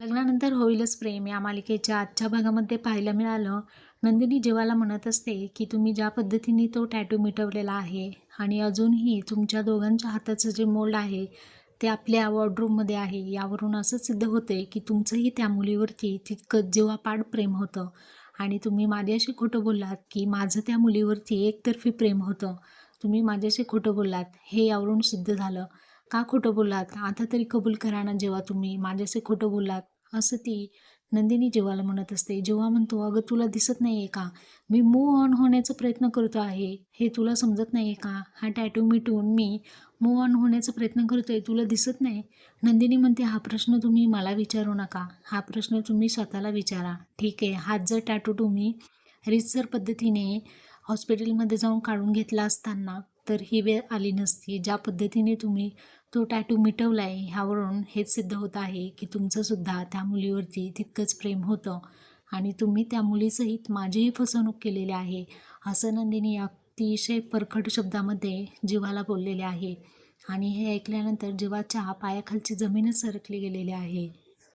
लग्नानंतर होईलच प्रेम. या मालिकेच्या आजच्या भागामध्ये पाहायला मिळालं नंदिनी जीवाला म्हणत असते की तुम्ही ज्या पद्धतीने तो टॅटू मिटवलेला आहे आणि अजूनही तुमच्या दोघांच्या हाताचं जे मोल्ड आहे ते आपल्या वॉर्डरूममध्ये आहे यावरून असं सिद्ध होते की तुमचंही त्या मुलीवरती तितकंच जीवापाड प्रेम होतं. आणि तुम्ही माझ्याशी खोटं बोललात की माझं त्या मुलीवरती एकतर्फी प्रेम होतं. तुम्ही माझ्याशी खोटं बोललात हे यावरून सिद्ध झालं. का खोटं बोललात? आता तरी कबूल करा ना जेव्हा तुम्ही माझ्याशी खोटं बोललात. असं ती नंदिनी जेव्हाला म्हणत असते. जेव्हा म्हणतो अगं तुला दिसत नाही आहे का? मी मूव ऑन होण्याचा प्रयत्न करतो आहे. हे तुला समजत नाही आहे का? हा टॅटू मिटवून मी मूव ऑन होण्याचा प्रयत्न करतो आहे तुला दिसत नाही? नंदिनी म्हणते हा प्रश्न तुम्ही मला विचारू नका. हा प्रश्न तुम्ही स्वतःला विचारा. ठीक आहे. हात जर टॅटू तुम्ही रितसर पद्धतीने हॉस्पिटलमध्ये जाऊन काढून घेतला असताना तर ही वेळ आली नसती. ज्या पद्धतीने तुम्ही तो टॅटू मिटवला आहे ह्यावरून हेच सिद्ध होत आहे की तुमचंसुद्धा त्या मुलीवरती तितकंच प्रेम होतं आणि तुम्ही त्या मुलीसहित माझीही फसवणूक केलेली आहे. असं नंदिनी अतिशय परखड शब्दामध्ये जीवाला बोललेले आहे आणि हे ऐकल्यानंतर जीवाच्या पायाखालची जमीनच सरकली गेलेली आहे.